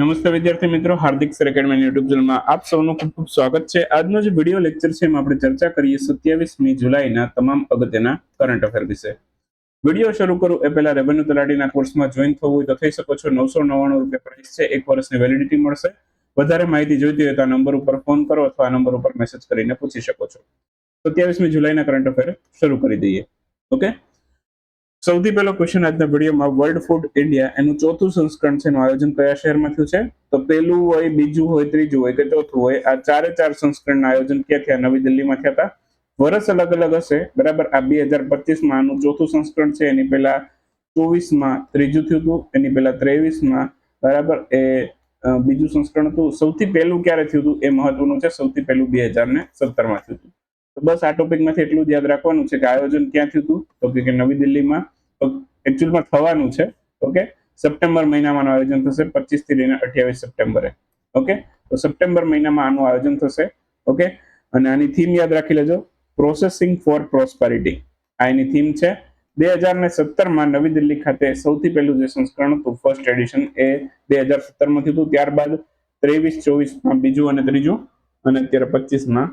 નમસ્તે વિદ્યાર્થી મિત્રો, હાર્દિક સર એકેડમી યુટ્યુબ ચેનલમાં આપ સૌનું ખૂબ ખૂબ સ્વાગત છે. આજનો જે વીડિયો લેક્ચર છે એમાં આપણે ચર્ચા કરીએ સત્યાવીસમી જુલાઈના તમામ અગત્યના કરંટ અફેર વિશે. વીડિયો શરૂ કરું એ પહેલા રેવન્યુ તલાટીના કોર્સમાં જોઈન થવું હોય તો થઈ શકો છો. નવસો નવ્વાણું રૂપિયા પ્રાઇસ છે. એક વર્ષની વેલિડિટી મળશે. વધારે માહિતી જોઈતી હોય તો આ નંબર ઉપર ફોન કરો અથવા આ નંબર ઉપર મેસેજ કરીને પૂછી શકો છો. સત્યાવીસમી જુલાઈના કરંટ અફેર શરૂ કરી દઈએ. ઓકે સૌથી પહેલો ક્વેશ્ચન આજના વિડીયોમાં વર્લ્ડ ફૂડ ઇન્ડિયા એનું ચોથું સંસ્કરણ છે, એનું આયોજન કયા શહેરમાં થયું છે? તો પહેલું હોય, બીજું હોય, ત્રીજું હોય કે ચોથું હોય, આ ચારે ચાર સંસ્કરણના આયોજન ક્યાં થયા નવી દિલ્હીમાં થયા હતા? વર્ષ અલગ અલગ હશે, બરાબર? આ બે હજાર પચીસમાં આનું ચોથું સંસ્કરણ છે, એની પહેલા ચોવીસમાં ત્રીજું થયું હતું, એની પહેલા ત્રેવીસમાં, બરાબર? એ બીજું સંસ્કરણ હતું. સૌથી પહેલું ક્યારે થયું હતું એ મહત્વનું છે, સૌથી પહેલું બે હજાર ને સત્તરમાં થયું હતું. તો બસ આ ટોપિકમાંથી એટલું જ યાદ રાખવાનું છે કે આયોજન ક્યાં થયું હતું? તો કે નવી દિલ્હીમાં. એકચ્યુઅલમાં થવાનું છે. ઓકે? સપ્ટેમ્બર મહિનામાં આયોજન થશે પચીસથી લઈને અઠ્યાવીસ સપ્ટેમ્બરે. ઓકે? તો સપ્ટેમ્બર મહિનામાં આનું આયોજન થશે. ઓકે? અને આની થીમ યાદ રાખી લેજો. પ્રોસેસિંગ ફોર પ્રોસ્પેરિટી આ એની થીમ છે. બે હજાર ને સત્તરમાં નવી દિલ્હી ખાતે સૌથી પહેલું જે સંસ્કરણ હતું ફર્સ્ટ એડિશન એ બે હજાર સત્તરમાં થયું હતું. ત્યારબાદ ત્રેવીસ ચોવીસમાં બીજું અને ત્રીજું અને અત્યારે પચીસમાં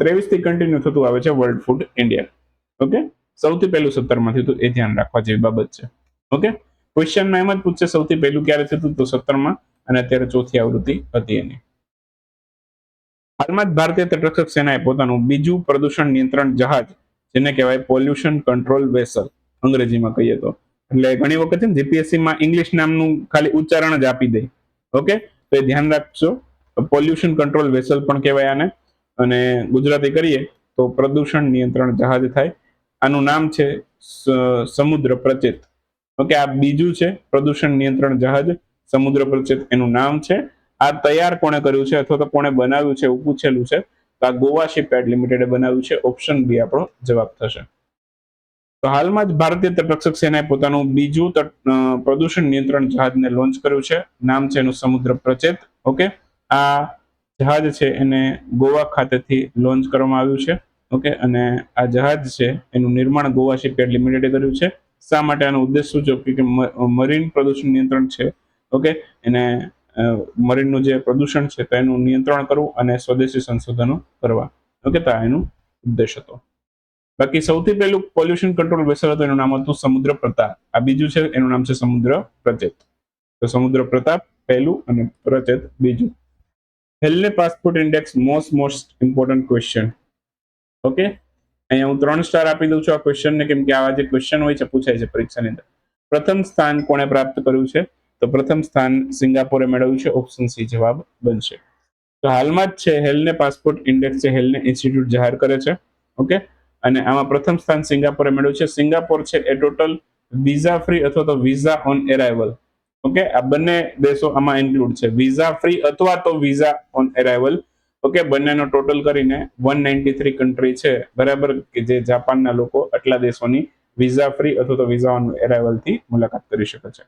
ત્રેવીસથી કન્ટિન્યુ થતું આવે છે વર્લ્ડ ફૂડ ઇન્ડિયા ઓકે સૌથી પહેલું સત્તરમાં થયું એ ધ્યાન રાખવા જેવી બાબત છે. ઓકે ક્વેશ્ચનમાં એમ જ પૂછશે, સૌથી પહેલું ક્યારે થતું? તો સત્તરમાં અને અત્યારે ચોથી આવૃત્તિ હતી એની. હાલમાં જ ભારતીય તટરક્ષક સેનાએ પોતાનું બીજું પ્રદૂષણ નિયંત્રણ જહાજ, જેને કહેવાય પોલ્યુશન કંટ્રોલ વેસલ અંગ્રેજીમાં કહીએ તો. એટલે ઘણી વખત છે ને જીપીએસસીમાં ઇંગ્લિશ નામનું ખાલી ઉચ્ચારણ જ આપી દે. ઓકે તો એ ધ્યાન રાખજો. પોલ્યુશન કંટ્રોલ વેસલ પણ કહેવાય આને. અને ગુજરાતી કરીએ તો પ્રદૂષણ નિયંત્રણ જહાજ થાય. આનું નામ છે સમુદ્ર પ્રચેત. ઓકે, આ બીજું છે પ્રદૂષણ નિયંત્રણ જહાજ, સમુદ્ર પ્રચેત. એનું નામ છે, આ તૈયાર કોણે કર્યું છે અથવા તો કોણે બનાવ્યું છે એવું પૂછેલું છે. તો આ ગોવા શિપયાર્ડ લિમિટેડે બનાવ્યું છે. ઓપ્શન બી આપણો જવાબ થશે. તો હાલમાં જ ભારતીય તટરક્ષક સેનાએ પોતાનું બીજું તટ- પ્રદૂષણ નિયંત્રણ જહાજને લોન્ચ કર્યું છે. નામ છે એનું સમુદ્ર પ્રચેત. ઓકે, આ જહાજ છે એને ગોવા ખાતેથી લોન્ચ કરવામાં આવ્યું છે. ઓકે, અને આ જહાજ છે એનું નિર્માણ ગોવા શિપયાર્ડ લિમિટેડે કર્યું છે. શા માટે આનો ઉદ્દેશ શું છે? કે મરીન પ્રદૂષણ નિયંત્રણ છે. ઓકે, એને મરીનનું જે પ્રદૂષણ છે તો એનું નિયંત્રણ કરવું અને સ્વદેશી સંશોધનો કરવા. ઓકે, તો એનું ઉદ્દેશ હતો. બાકી સૌથી પહેલું પોલ્યુશન કંટ્રોલ વેસલ હતું, એનું નામ હતું સમુદ્ર પ્રતાપ. આ બીજું છે, એનું નામ છે સમુદ્ર પ્રચેત તો સમુદ્ર પ્રતાપ પહેલું અને પ્રચેત બીજું. હેલને passport index most most important question okay અહીંયા હું ત્રણ સ્ટાર આપી દઉં છું આ ક્વેશ્ચનને કેમ કે આવા જે ક્વેશ્ચન હોય છે, પૂછાય છે પરીક્ષાની અંદર. પ્રથમ સ્થાન કોણે પ્રાપ્ત કર્યું છે? તો પ્રથમ સ્થાન સિંગાપોરે મેળવ્યું છે ઓપ્શન સી જવાબ બનશે. તો હાલમાં જ છે હેલને પાસપોર્ટ ઇન્ડેક્સ છે હેલને ઇન્સ્ટિટ્યૂટ જાહેર કરે છે. ઓકે અને આમાં પ્રથમ સ્થાન સિંગાપોરે મેળવ્યું છે. સિંગાપોર છે, એ ટોટલ વિઝા ફ્રી અથવા તો વિઝા ઓન એરાઇવલ ઓકે આ બંને દેશો આમાં ઇન્ક્લુડ છે. વિઝા ફ્રી અથવા તો વિઝા ઓન એરાઇવલ ઓકે બંનેનો ટોટલ કરીને વન નાઇન્ટી થ્રી કન્ટ્રી છે. બરાબર? કે જે જાપાનના લોકો આટલા દેશોની વિઝા ફ્રી અથવા તો વિઝા ઓન એરાઇવલથી મુલાકાત કરી શકે છે.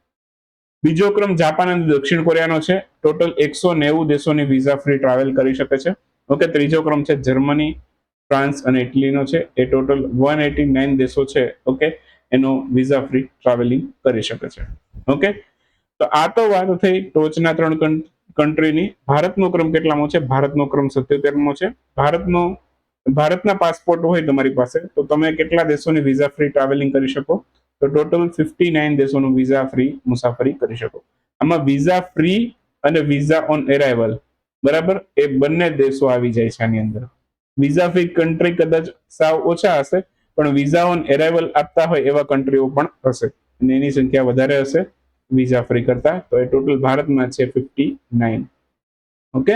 બીજો ક્રમ જાપાન અને દક્ષિણ કોરિયાનો છે. ટોટલ એકસો નેવું દેશોની વિઝા ફ્રી ટ્રાવેલ કરી શકે છે. ઓકે ત્રીજો ક્રમ છે જર્મની, ફ્રાન્સ અને ઇટલીનો છે. એ ટોટલ વન એટી નાઇન દેશો છે. ઓકે એનો વિઝા ફ્રી ટ્રાવેલિંગ કરી શકે છે. ઓકે તો આ તો વાત થઈ ટોચના ત્રણ કન્ટ્રીની. ભારતનો ક્રમ કેટલામો છે? ભારતનો ક્રમ સત્યોતેરમો છે. ભારતનો, ભારતના પાસપોર્ટ હોય તમારી પાસે, તો તમે કેટલા દેશોની વિઝા ફ્રી ટ્રાવેલિંગ કરી શકો? તો ટોટલ ફિફ્ટી નાઇન દેશોનું વિઝા ફ્રી મુસાફરી કરી શકો. આમાં વિઝા ફ્રી અને વિઝા ઓન એરાઇવલ, બરાબર? એ બંને દેશો આવી જાય છે આની અંદર. વિઝા ફ્રી કન્ટ્રી કદાચ સાવ ઓછા હશે, પણ વિઝા ઓન એરાઇવલ આપતા હોય એવા કન્ટ્રીઓ પણ હશે. અને એની સંખ્યા વધારે હશે. વિઝા ફ્રી કરતા તો એ ટોટલ ભારતમાં છે ફિફ્ટી નાઇન ઓકે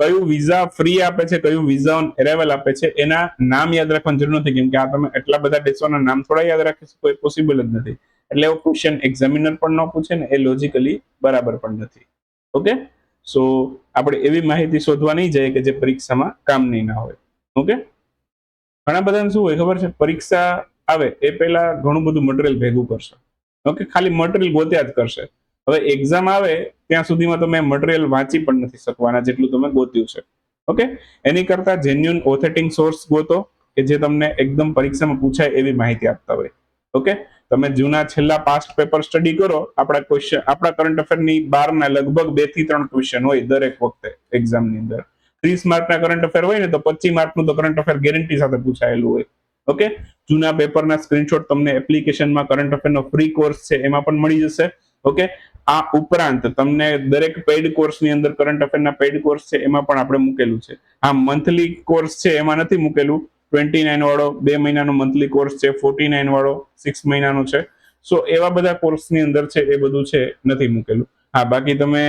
કયું વિઝા ફ્રી આપે છે, કયું વિઝા ઓન એરાઇવલ આપે છે, એના નામ યાદ રાખવાની જરૂર નથી, કેમ કે આ તમે એટલા બધા દેશોના નામ થોડા યાદ રાખી શકો, એ પોસિબલ જ નથી. એટલે એવો ક્વેશ્ચન એક્ઝામિનર પણ ન પૂછે ને એ લોજિકલી બરાબર પણ નથી. ઓકે સો આપણે એવી માહિતી શોધવા નહીં જઈએ કે જે પરીક્ષામાં કામની ના હોય. ઓકે ઘણા બધાને શું હોય ખબર છે? પરીક્ષા આવે, એ પહેલા ઘણું બધું મટીરિયલ ભેગું કરશે. ઓકે ખાલી મટીરિયલ ગોત્યા જ કરશે. હવે એક્ઝામ આવે, ત્યાં સુધીમાં તમે મટીરિયલ વાંચી પણ નથી શકવાના જેટલું તમે ગોત્યું છે. ઓકે એની કરતા જેન્યુન ઓથેટિક સોર્સ ગોતો કે જે તમને એકદમ પરીક્ષામાં પૂછાય એવી માહિતી આપતા હોય. ઓકે તમે જૂના છેલ્લા પાસ્ટ પેપર સ્ટડી કરો, આપણા ક્વેશ્ચન આપણા કરંટ અફેરની બારના લગભગ બેથી ત્રણ ક્વેશ્ચન હોય દરેક વખતે એક્ઝામની અંદર. ત્રીસ માર્કના કરંટ અફેર હોય ને તો પચીસ માર્કનું તો કરંટ અફેર ગેરંટી સાથે પૂછાયેલું હોય. ઓકે જૂના પેપરના સ્ક્રીનશોટ તમને એપ્લિકેશનમાં કરંટ અફેરનો ફ્રી કોર્સ છે, એમાં પણ મળી જશે. ઓકે આ ઉપરાંત તમને દરેક પેઇડ કોર્સની અંદર કરંટ અફેરના પેઇડ કોર્સ છે, એમાં પણ આપણે મૂકેલું છે. આ મંથલી કોર્સ છે, એમાં નથી મૂકેલું. ટ્વેન્ટી નાઇન વાળો બે મહિનાનો મંથલી કોર્સ છે ફોર્ટી નાઇન વાળો સિક્સ મહિનાનો છે. સો એવા બધા કોર્સની અંદર છે, એ બધું છે, નથી મૂકેલું. હા, બાકી તમે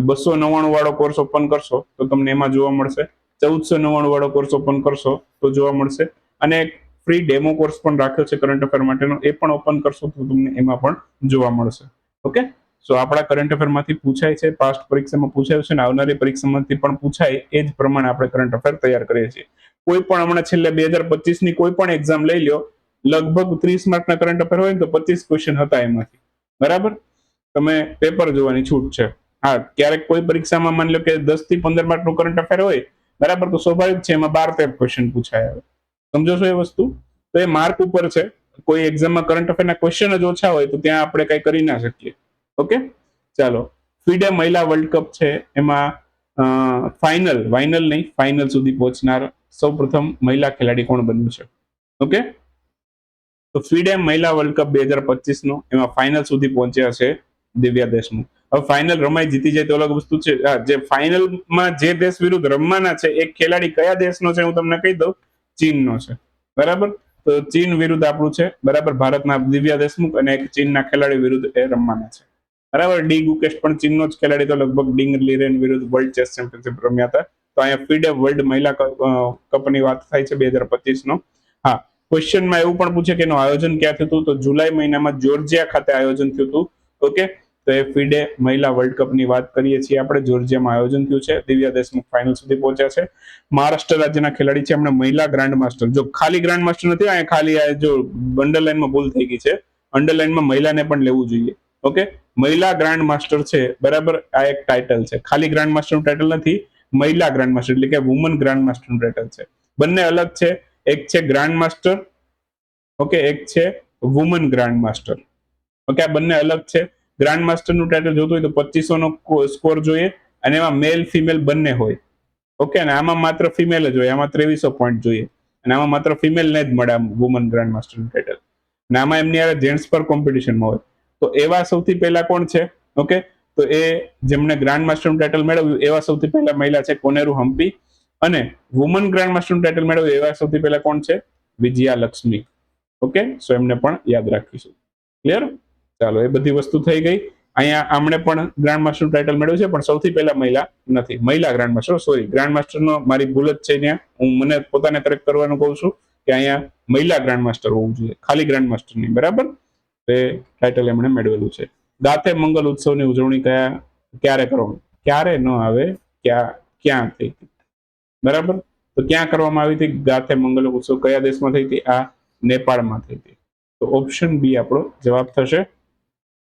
બસો નવ્વાણું વાળો કોર્સ ઓપન કરશો, તો તમને એમાં જોવા મળશે. ચૌદસો નવ્વાણું વાળો કોર્સ ઓપન કરશો, તો જોવા મળશે. અને ફ્રી ડેમો કોર્સ પણ રાખ્યો છે કરંટ અફેર માટેનો. એ પણ ઓપન કરશો તો તમને એમાં પણ જોવા મળશે. ઓકે સો આપણા કરંટ અફેરમાંથી પૂછાય છે પાસ્ટ પરીક્ષામાં પૂછાયું છે ને આવનારી પરીક્ષામાંથી પણ પૂછાય, એ જ પ્રમાણે આપણે કરંટ અફેર તૈયાર કરીએ છીએ. કોઈ પણ હમણાં છેલ્લે બે હજાર પચીસની કોઈ પણ એક્ઝામ લઈ લો લગભગ ત્રીસ માર્કના કરંટ અફેર હોય ને તો પચીસ ક્વેશ્ચન હતા એમાંથી. બરાબર? તમે પેપર જોવાની છૂટ છે. હા, ક્યારેક કોઈ પરીક્ષામાં માની લો કે દસથી પંદર માર્કનું કરંટ અફેર હોય, બરાબર? તો સ્વાભાવિક છે, એમાં બાર તેર ક્વેશ્ચન પૂછાય આવે. સમજો છો એ વસ્તુ? તો એ માર્ક ઉપર છે. કોઈ એક્ઝામમાં કરંટ અફેરના ક્વેશ્ચન જ ઓછા હોય તો ત્યાં આપણે કઈ કરી ના શકીએ. ઓકે? ચાલો. ફીડે મહિલા વર્લ્ડ કપ છે. એમાં ફાઇનલ ફાઇનલ નહીં ફાઇનલ સુધી પહોંચનાર સૌ પ્રથમ મહિલા ખેલાડી કોણ બન્યું છે? ઓકે? તો ફીડે મહિલા વર્લ્ડ કપ બે હજાર પચીસ નો એમાં ફાઇનલ સુધી પહોંચ્યા છે દિવ્યા દેશમુખ. હવે ફાઇનલ રમાઈ જીતી જાય તો અલગ વસ્તુ છે. જે ફાઇનલમાં જે દેશ વિરુદ્ધ રમવાના છે એક ખેલાડી કયા દેશનો છે હું તમને કહી દઉં. ચીનનો છે. બરાબર? તો ચીન વિરુદ્ધ આપણું છે. બરાબર? ભારતના દિવ્યા દેશમુખ અને એક ચીનના ખેલાડી વિરુદ્ધ એ રમવાના છે. બરાબર? ડી ગુકેશ પણ ચીનનો જ ખેલાડી તો લગભગ ડિંગ લીરેન વિરુદ્ધ વર્લ્ડ ચેસ ચેમ્પિયનશિપ રમ્યા હતા. તો અહીંયા ફીડે વર્લ્ડ મહિલા કપની વાત થાય છે બે હજાર પચીસનો. હા. ક્વેશ્ચનમાં એવું પણ પૂછે કે એનું આયોજન ક્યાં થયું હતું? તો જુલાઈ મહિનામાં જોર્જિયા ખાતે આયોજન થયું હતું. ઓકે? તો એ ફીડે મહિલા વર્લ્ડ કપની વાત કરીએ છીએ આપણે. જોર્જિયામાં આયોજન થયું છે. દિવ્યા દેશમુખ ફાઇનલ સુધી પહોંચ્યા છે. મહારાષ્ટ્ર રાજ્યના ખેલાડી છે. એમણે મહિલા ગ્રાન્ડ માસ્ટર જો ખાલી ગ્રાન્ડ માસ્ટર નથી, અહીંયા ખાલી આ જો અંડરલાઈનમાં ભૂલ થઈ ગઈ છે. અંડરલાઈનમાં મહિલાને પણ લેવું જોઈએ. ઓકે મહિલા ગ્રાન્ડ માસ્ટર છે. બરાબર? આ એક ટાઇટલ છે. ખાલી ગ્રાન્ડ માસ્ટરનું ટાઇટલ નથી, મહિલા ગ્રાન્ડ માસ્ટર એટલે કે વુમન ગ્રાન્ડ માસ્ટરનું ટાઇટલ છે. બંને અલગ છે. એક છે ગ્રાન્ડ માસ્ટર ઓકે એક છે વુમન ગ્રાન્ડ માસ્ટર ઓકે આ બંને અલગ છે. ગ્રાન્ડ માસ્ટરનું ટાઇટલ જોતું હોય તો પચીસો નો સ્કોર જોઈએ અને એમાં મેલ ફિમેલ બંને હોય. ઓકે અને આમાં માત્ર ફિમેલ જ હોય, આમાં ત્રેવીસો પોઈન્ટ જોઈએ. અને આમાં માત્ર ફિમેલ ને જ મળે વુમન ગ્રાન્ડ માસ્ટરનું ટાઇટલ અને આમાં એમની યારે જેન્ટ્સ પર કોમ્પિટિશનમાં હોય. તો એવા સૌથી પહેલા કોણ છે? ઓકે તો એ જેમને ગ્રાન્ડ માસ્ટરનું ટાઇટલ મેળવ્યું, એવા સૌથી પહેલા મહિલા છે કોનેરુ હમ્પી અને વુમન ગ્રાન્ડ માસ્ટરનું ટાઇટલ મેળવ્યું, એવા સૌથી પહેલા કોણ છે? વિજયા લક્ષ્મી ઓકે સો એમને પણ યાદ રાખીશું. ક્લિયર ચાલો, એ બધી વસ્તુ થઈ ગઈ. અહીંયા આમણે પણ ગ્રાન્ડ માસ્ટર ટાઇટલ મેળવ્યું છે, પણ સૌથી પહેલા મહિલા નથી. મહિલા ગ્રાન્ડ માસ્ટર સોરી ગ્રાન્ડ માસ્ટરનો મારી ભૂલ જ છે ત્યાં. હું, મને પોતાને કરેક્ટ કરવાનું કહું છું કે અહીંયા મહિલા ગ્રાન્ડ માસ્ટર હોવું જોઈએ. ખાલી ગ્રાન્ડ માસ્ટર નહીં, બરાબર? તે ટાઇટલ એમણે મેળવેલું છે. દાંતે મંગલ ઉત્સવની ઉજવણી કયા, ક્યારે કરવાનું? ક્યારે ન આવે, ક્યાં ક્યાં થઈ બરાબર? તો ક્યાં કરવામાં આવી હતી? ગાથે મંગલ ઉત્સવ કયા દેશમાં થઈ હતી? આ નેપાળમાં થઈ હતી. તો ઓપ્શન બી આપણો જવાબ થશે.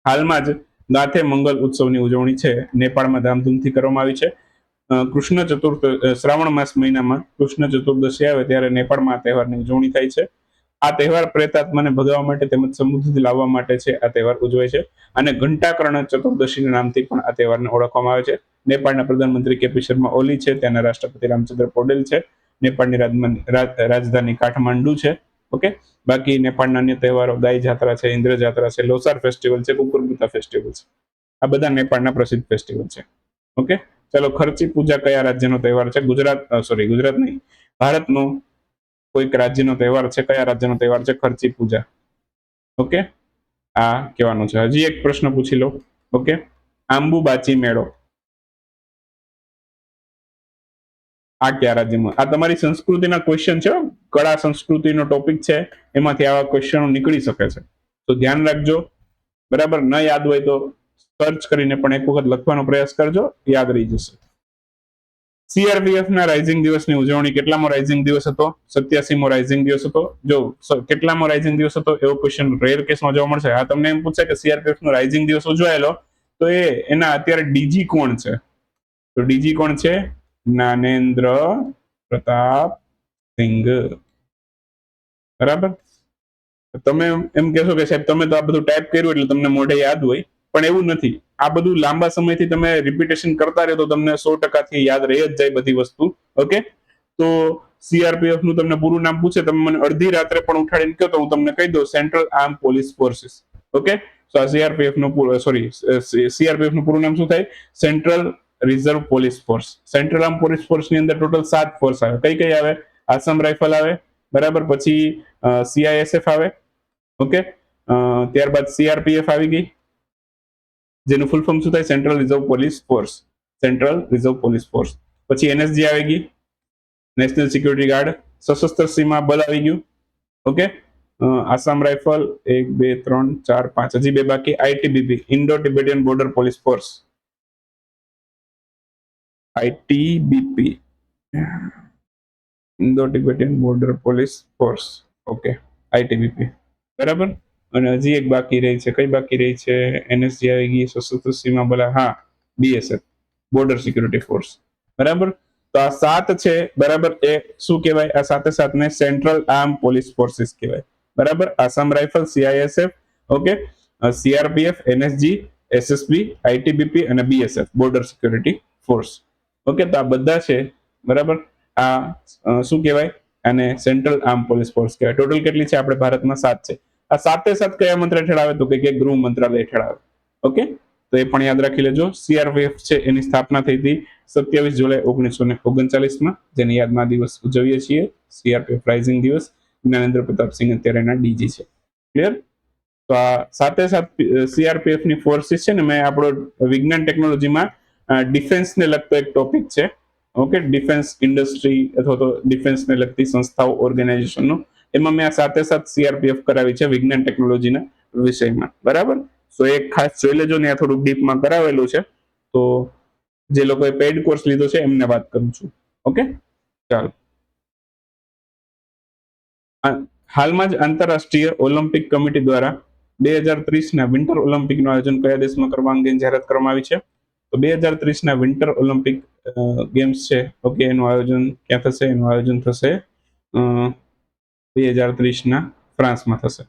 હાલમાં જ ગાથે મંગલ ઉત્સવની ઉજવણી છે. નેપાળમાં ધામધૂમથી કરવામાં આવી છે. કૃષ્ણ ચતુર્થ શ્રાવણ માસ મહિનામાં કૃષ્ણ ચતુર્દશી આવે ત્યારે નેપાળમાં આ તહેવારની ઉજવણી થાય છે. આ તહેવાર પ્રેતાત્માને ભગાવવા માટે તેમજ સમૃદ્ધિ લાવવા માટે છે આ તહેવાર ઉજવાય છે. અને ઘંટાકર્ણ ચતુર્દશીના નામથી પણ આ તહેવારને ઓળખવામાં આવે છે. નેપાળના પ્રધાનમંત્રી કેપી શર્મા ઓલી છે. ત્યાંના રાષ્ટ્રપતિ રામચંદ્ર પોડેલ છે. નેપાળની રાજધાની રાજધાની કાઠમાંડુ છે. ઓકે? બાકી નેપાળના અન્ય તહેવારો ગાય જાત્રા છે ઇન્દ્ર જાત્રા છે, લોસાર ફેસ્ટિવલ છે કુકુરબુતા ફેસ્ટિવલ છે. આ બધા નેપાળના પ્રસિદ્ધ ફેસ્ટિવલ છે. ઓકે? ચલો, ખર્ચી પૂજા કયા રાજ્યનો તહેવાર છે? ગુજરાત સોરી ગુજરાત નહીં. ભારતનો કોઈક રાજ્યનો તહેવાર છે. કયા રાજ્યનો તહેવાર છે? ખર્ચી પૂજા. ઓકે? આ કહેવાનું છે. હજી એક પ્રશ્ન પૂછી લો. ઓકે? આંબુબાચી મેળો. આ કયા રાજ્યમાં? આ તમારી સંસ્કૃતિના ક્વેશ્ચન છે. કળા સંસ્કૃતિનો ટોપિક છે, એમાંથી આવા ક્વેશ્ચનો નીકળી શકે છે. તો ધ્યાન રાખજો. બરાબર? ન યાદ હોય તો સર્ચ કરીને પણ એક વખત લખવાનો પ્રયાસ કરજો. યાદ રહી જશે. સીઆરપીએફ રાઇઝિંગ દિવસની ઉજવણી કેટલામો રાઇઝિંગ દિવસ હતો? સત્યાસીમો રાઇઝિંગ દિવસ હતો. જો કેટલામો રાઇઝિંગ દિવસ હતો? એવો ક્વેશ્ચન રેર કેસમાં જોવા મળશે. આ તમને એમ પૂછે કે સીઆરપીએફ નો રાઇઝિંગ દિવસ ઉજવાયેલો, તો એ, એના અત્યારે ડીજી કોણ છે? તો ડીજી કોણ છે? નાનેન્દ્ર પ્રતાપ સિંઘ બરાબર? તમે એમ કહેશો કે સાહેબ, તમે તો આ બધું ટાઈપ કર્યું એટલે તમને મોઢે યાદ હોય. પણ એવું નથી. આ બધું લાંબા સમયથી તમે રિપીટેશન કરતા રહો તો તમને સો ટકાથી યાદ રહી જ જાય બધી વસ્તુ. ઓકે તો સીઆરપીએફનું તમને પૂરું નામ પૂછે, તમે મને અડધી રાત્રે પણ ઉઠાડીને કહો તો હું તમને કહી દઉં central arm police forces okay તો આ સીઆરપીએફનું સોરી સીઆરપીએફનું પૂરું નામ શું થાય? Central reserve police force central arm police ફોર્સની અંદર ટોટલ સાત ફોર્સ આવે કઈ કઈ આવે? આસામ રાઇફલ આવે, બરાબર? પછી સીઆઈએસએફ આવે, ઓકે? ત્યારબાદ સીઆરપીએફ આવી ગઈ, જેનું ફૂલ ફોર્મ શું થાય? Central reserve police force central reserve police force પછી એનએસજી આવી ગઈ નેશનલ સિક્યુરિટી ગાર્ડ સશસ્ત્ર સીમા બલ આવી ગયું, ઓકે? આસામ રાઇફલ, એક, બે, ત્રણ, ચાર, પાંચ, હજી બે બાકી. ITBP Indo Tibetan border police force ITBP Indo Tibetan border police force okay ITBP બરાબર? અને હજી એક બાકી રહી છે. કઈ બાકી રહી છે? એનએસજી આવી ગઈ સશસ્ત્ર સીમા બલા હા બીએસએફ બોર્ડર સિક્યુરિટી ફોર્સ બરાબર? તો આ સાત છે, બરાબર? એ શું કહેવાય? આ સાથે સાથને સેન્ટ્રલ આર્મ પોલીસ ફોર્સિસ કહેવાય. બરાબર? Assam rifle CISF okay CRPF NSG SSB ITBP અને BSF border security force okay તો આ બધા છે. બરાબર? આ શું કહેવાય? અને સેન્ટ્રલ આર્મ પોલીસ ફોર્સ કહેવાય. ટોટલ કેટલી છે? આપણે ભારતમાં સાત છે. આ સાતે સાત કયા મંત્ર હેઠળ આવે? તો કે ગૃહ મંત્રાલય હેઠળ આવે. ઓકે? તો એ પણ યાદ રાખી લેજો. સીઆરપીએફ છે, એની સ્થાપના થઈ હતી સત્યાવીસ જુલાઈ ઓગણીસો ને ઓગણચાલીસમાં જેની યાદમાં દિવસ ઉજવીએ છીએ. સીઆરપીએફ રાઇઝિંગ દિવસ. જ્ઞાનેન્દ્ર પ્રતાપ સિંહ અત્યારે એના ડીજી છે. ક્લિયર તો આ સાથે સાથે સીઆરપીએફની ફોર્સિસ છે ને, મેં આપણો વિજ્ઞાન ટેકનોલોજીમાં ડિફેન્સ ને લગતો એક ટોપિક છે. ઓકે ડિફેન્સ ઇન્ડસ્ટ્રી અથવા તો ડિફેન્સ ને લગતી સંસ્થાઓ ઓર્ગેનાઇઝેશનનો એમાં મેં આ સાથે સાથે સીઆરપીએફ કરાવી છે વિજ્ઞાન ટેકનોલોજીના વિષયમાં. બરાબર? તો એક ખાસ જોઈ લેજો ને આ થોડુંક ડીપમાં કરાવેલું છે. તો જે લોકોએ પેઇડ કોર્સ લીધો છે, એમને વાત કરું છું. ઓકે ચાલો. હાલમાં જ આંતરરાષ્ટ્રીય ઓલિમ્પિક કમિટી દ્વારા બે હજાર ત્રીસના વિન્ટર ઓલિમ્પિકનું આયોજન કયા દેશમાં કરવા અંગે જાહેરાત કરવામાં આવી છે? તો બે હજાર ત્રીસના વિન્ટર ઓલિમ્પિક ગેમ્સ છે. ઓકે એનું આયોજન ક્યાં થશે? એનું આયોજન થશે બે હજાર ત્રીસના ફ્રાન્સમાં થશે.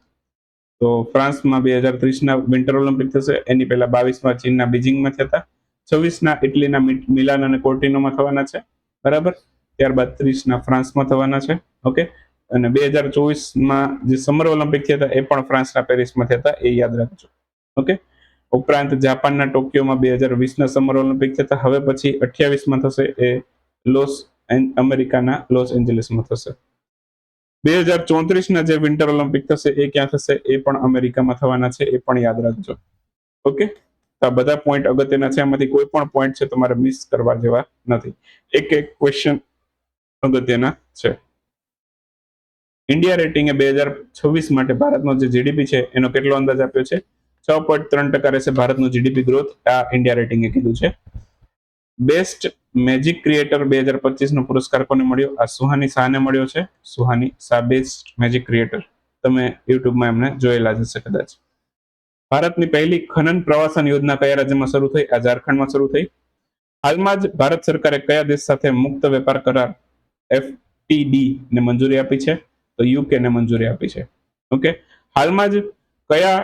તો ફ્રાન્સમાં બે હજાર ત્રીસના વિન્ટર ઓલિમ્પિક થશે. એની પહેલા બાવીસમાં ચીનના બીજિંગમાં થતા છવ્વીસના ઇટલીના મિલાન અને કોર્ટિનોમાં થવાના છે. બરાબર? ત્યારબાદ ત્રીસના ફ્રાન્સમાં થવાના છે. ઓકે અને બે હજાર ચોવીસમાં જે સમર ઓલિમ્પિક થયા હતા, એ પણ ફ્રાન્સના પેરિસમાં થયા હતા, એ યાદ રાખજો. ઓકે ઉપરાંત જાપાનના ટોક્યોમાં બે હજાર વીસના સમર ઓલિમ્પિક થતા, હવે પછી અઠ્યાવીસમાં થશે એ લોસ અમેરિકાના લોસ એન્જલિસમાં થશે. બે હજાર ચોત્રીસના જે વિન્ટર ઓલિમ્પિક થશે, એ ક્યાં થશે, એ પણ અમેરિકામાં થવાના છે, એ પણ યાદ રાખજો. ઓકે? આ બધા પોઈન્ટ અગત્યના છે, આમાંથી કોઈ પણ પોઈન્ટ છે તમારે મિસ કરવા જેવા નથી. એક એક ક્વેશ્ચન અગત્યના છે. ઇન્ડિયા રેટિંગે બે હજાર છવ્વીસ માટે ભારતનો જે જીડીપી છે, એનો કેટલો અંદાજ આપ્યો છે? છ પોઈન્ટ ત્રણ ટકા રહેશે ભારતનું જીડીપી ગ્રોથ આ ઇન્ડિયા રેટિંગે કીધું છે. બેસ્ટ મેજિક ક્રિએટર બે હજાર પચીસ નો પુરસ્કાર કોને મળ્યો? આ સુહાની શાહને મળ્યો છે. Suhani Shah best magic creator તમે યુટ્યુબમાં એમને જોયેલા જ કદાચ. ભારતની પહેલી ખનન પ્રવાસન યોજના કયા રાજ્યમાં શરૂ થઈ? આ ઝારખંડમાં શરૂ થઈ. હાલમાં જ ભારત સરકારે કયા દેશ સાથે મુક્ત વેપાર કરાર એફટીડી ને મંજૂરી આપી છે? તો યુકે ને મંજૂરી આપી છે. ઓકે? હાલમાં જ કયા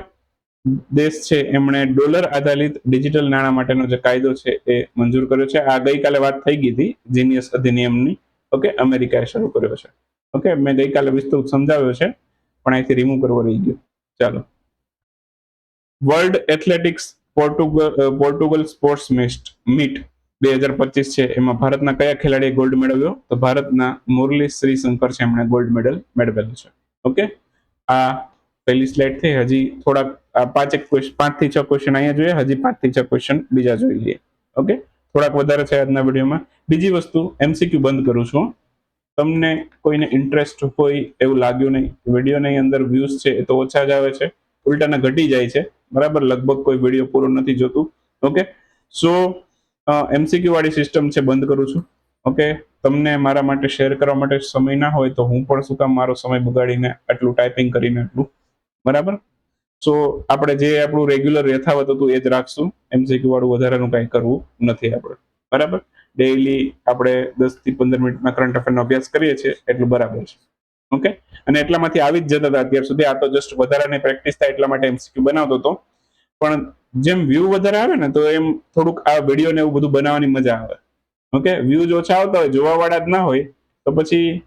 દેશ છે, એમણે ડોલર આધારિત ડિજિટલ નાણાં માટેનો જે કાયદો છે એ મંજૂર કર્યો છે. આ ગઈકાલે વાત થઈ ગઈ હતી જીનિયસ અધિનિયમની. ઓકે, અમેરિકાએ શરૂ કર્યો છે. ઓકે, મેં ગઈકાલે વિસ્તૃત સમજાવ્યો છે, પણ અહીંથી રિમૂવ કરવો રહી ગયો. ચાલો. World athletics Portugal Portugal sports mist meet બે હજાર પચીસ છે. એમાં ભારતના કયા ખેલાડીએ ગોલ્ડ મેળવ્યો? તો ભારતના મુરલી શ્રીશંકર છે, એમણે ગોલ્ડ મેડલ મેળવેલું છે. ઓકે, આ પહેલી સ્લેટ થઈ, હજી થોડાક પાંચેક ક્વેશ્ચન પાંચથી છ ક્વેશ્ચન અહીંયા જોઈએ, હજી પાંચથી છ ક્વેશ્ચન બીજા જોઈ લઈએ. ઓકે થોડાક વધારે છે આજના વિડીયોમાં. બીજી વસ્તુ એમસીક્યુ બંધ કરું છું. તમને કોઈને ઇન્ટરેસ્ટ હોય એવું લાગ્યું નહીં, વિડીયોની અંદર વ્યૂઝ છે એ તો ઓછા જ આવે છે. ઉલટાના ઘટી જાય છે. બરાબર? લગભગ કોઈ વીડિયો પૂરો નથી જોતું. ઓકે સો એમસીક્યુ વાળી સિસ્ટમ છે, બંધ કરું છું. ઓકે તમને મારા માટે શેર કરવા માટે સમય ના હોય તો હું પણ શું કામ, મારો સમય બગાડીને આટલું ટાઈપિંગ કરીને આટલું બરાબર? સો આપણે જે આપણું રેગ્યુલર યથાવત હતું એ જ રાખશું. એમસીક્યુ વાળું વધારાનું કંઈ કરવું નથી આપણે. બરાબર? ડેઈલી આપણે દસથી પંદર મિનિટના કરંટ અફેરનો અભ્યાસ કરીએ છીએ, એટલું બરાબર છે. ઓકે અને એટલામાંથી આવી જ જતા હતા અત્યાર સુધી. આ તો જસ્ટ વધારાની પ્રેક્ટિસ થાય એટલા માટે એમસીક્યુ બનાવતો હતો. પણ જેમ વ્યૂ વધારે આવે ને, તો એમ થોડુંક આ વીડિયો ને એવું બધું બનાવવાની મજા આવે. ઓકે વ્યૂઝ ઓછા આવતા હોય જોવા વાળા જ ના હોય, તો પછી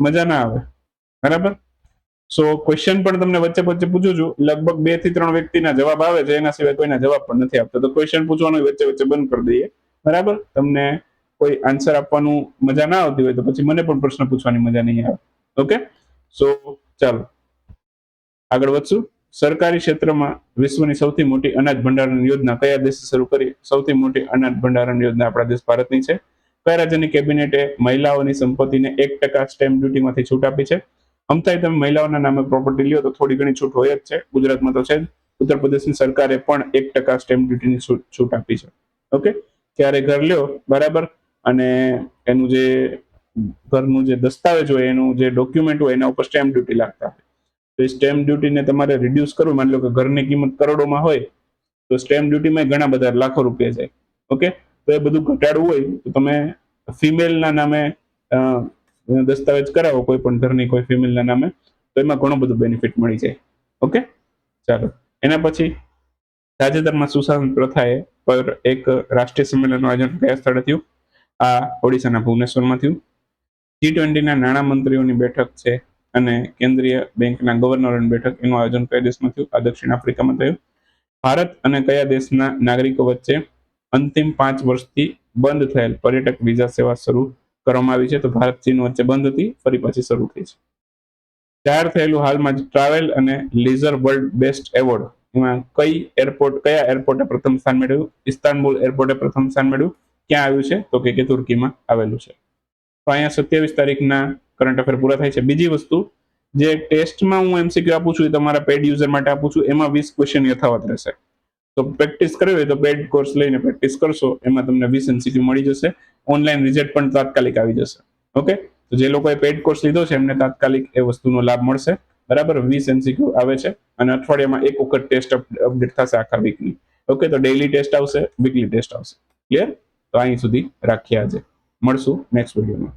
મજા ના આવે. બરાબર? સો ક્વેશ્ચન પણ તમને વચ્ચે વચ્ચે પૂછું છું. લગભગ બેથી ત્રણ વ્યક્તિના જવાબ આવે છે, એના સિવાય કોઈના જવાબ પણ નથી આપતો. તો ક્વેશ્ચન પૂછવાનું વચ્ચે વચ્ચે બંધ કરી દઈએ. બરાબર? તમને કોઈ આન્સર આપવાનું મજા ના આવતી હોય તો પછી મને પણ પ્રશ્ન પૂછવાની મજા નહીં આવે. ઓકે સો ચાલો. આગળ વધશું. સરકારી ક્ષેત્રમાં વિશ્વની સૌથી મોટી અનાજ ભંડારણ યોજના કયા દેશે શરૂ કરી? સૌથી મોટી અનાજ ભંડારણ યોજના આપણા દેશ ભારતની છે. કયા રાજ્યની કેબિનેટે મહિલાઓની સંપત્તિને એક ટકા સ્ટેમ્પ ડ્યુટીમાંથી છૂટ આપી છે? અમથાય તમે મહિલાઓના નામે પ્રોપર્ટી લ્યો તો થોડી ઘણી છૂટ હોય જ છે. ગુજરાતમાં તો છે જ. ઉત્તર પ્રદેશની સરકારે પણ એક ટકા સ્ટેમ્પ ડ્યુટીની છૂટ આપી છે. ઓકે ક્યારે ઘર લ્યો? બરાબર? અને એનું જે ઘરનું જે દસ્તાવેજ હોય, એનું જે ડોક્યુમેન્ટ હોય, એના ઉપર સ્ટેમ્પ ડ્યુટી લાગતા હોય. તો એ સ્ટેમ્પ ડ્યુટીને તમારે રિડ્યુસ કરવું. માની લો કે ઘરની કિંમત કરોડોમાં હોય, તો સ્ટેમ્પ ડ્યુટીમાં ઘણા બધા લાખો રૂપિયા જાય. ઓકે તો એ બધું ઘટાડવું હોય, તો તમે ફિમેલના નામે દસ્તાવેજ કરાવો કોઈ પણ ઘરની કોઈ ફિમેલના નામે, તો એમાં ઘણું બધું બેનિફિટ મળી જાય. ઓકે ચાલો. એના પછી તાજેતરમાં સુશાસન પ્રથાએ પર એક રાષ્ટ્રીય સંમેલનનું આયોજન કયા સ્થળે થયું? આ ઓડિશાના ભુવનેશ્વરમાં થયું. જી ટ્વેન્ટીના નાણાં બેઠક છે અને કેન્દ્રીય બેંકના ગવર્નરોની બેઠક, એનું આયોજન કયા દેશમાં થયું? આ દક્ષિણ આફ્રિકામાં થયું. ભારત અને કયા દેશના નાગરિકો વચ્ચે અંતિમ પાંચ વર્ષથી બંધ થયેલ પર્યટક વિઝા સેવા શરૂ કરવામાં આવી છે, તો ભારત ચીન વચ્ચે બંધ હતી, ફરી પાછી શરૂ થઈ છે. જાહેર થયેલું હાલમાં જ ટ્રાવેલ અને લીઝર વર્લ્ડ બેસ્ટ એવોર્ડ, એમાં કઈ એરપોર્ટ, કયા એરપોર્ટે પ્રથમ સ્થાન મેળવ્યું? ઇસ્તાનબુલ એરપોર્ટે પ્રથમ સ્થાન મેળવ્યું? ક્યાં આવ્યું છે? તો કે તુર્કીમાં આવેલું છે. તો અહીંયા સત્યાવીસ તારીખના કરંટ અફેર પૂરા થાય છે. બીજી વસ્તુ, જે ટેસ્ટમાં હું એમસીક્યુ આપું છું એ તમારા પેડ યુઝર માટે આપું છું, એમાં વીસ ક્વેશ્ચન યથાવત રહેશે. તો પ્રેક્ટિસ કરવી હોય તો પેડ કોર્સ લઈને પ્રેક્ટિસ કરશો, એમાં તમને વીસ એનસીક્યુ મળી જશે. ઓનલાઈન રિઝલ્ટ પણ તાત્કાલિક આવી જશે. ઓકે તો જે લોકોએ પેડ કોર્સ લીધો છે, એમને તાત્કાલિક એ વસ્તુનો લાભ મળશે. બરાબર? વીસ એનસીક્યુ આવે છે અને અઠવાડિયામાં એક વખત ટેસ્ટ અપડેટ થશે આખા વીકની ઓકે તો ડેઈલી ટેસ્ટ આવશે વીકલી ટેસ્ટ આવશે. ક્લિયર તો અહીં સુધી રાખીએ આજે. મળશું નેક્સ્ટ વિડીયોમાં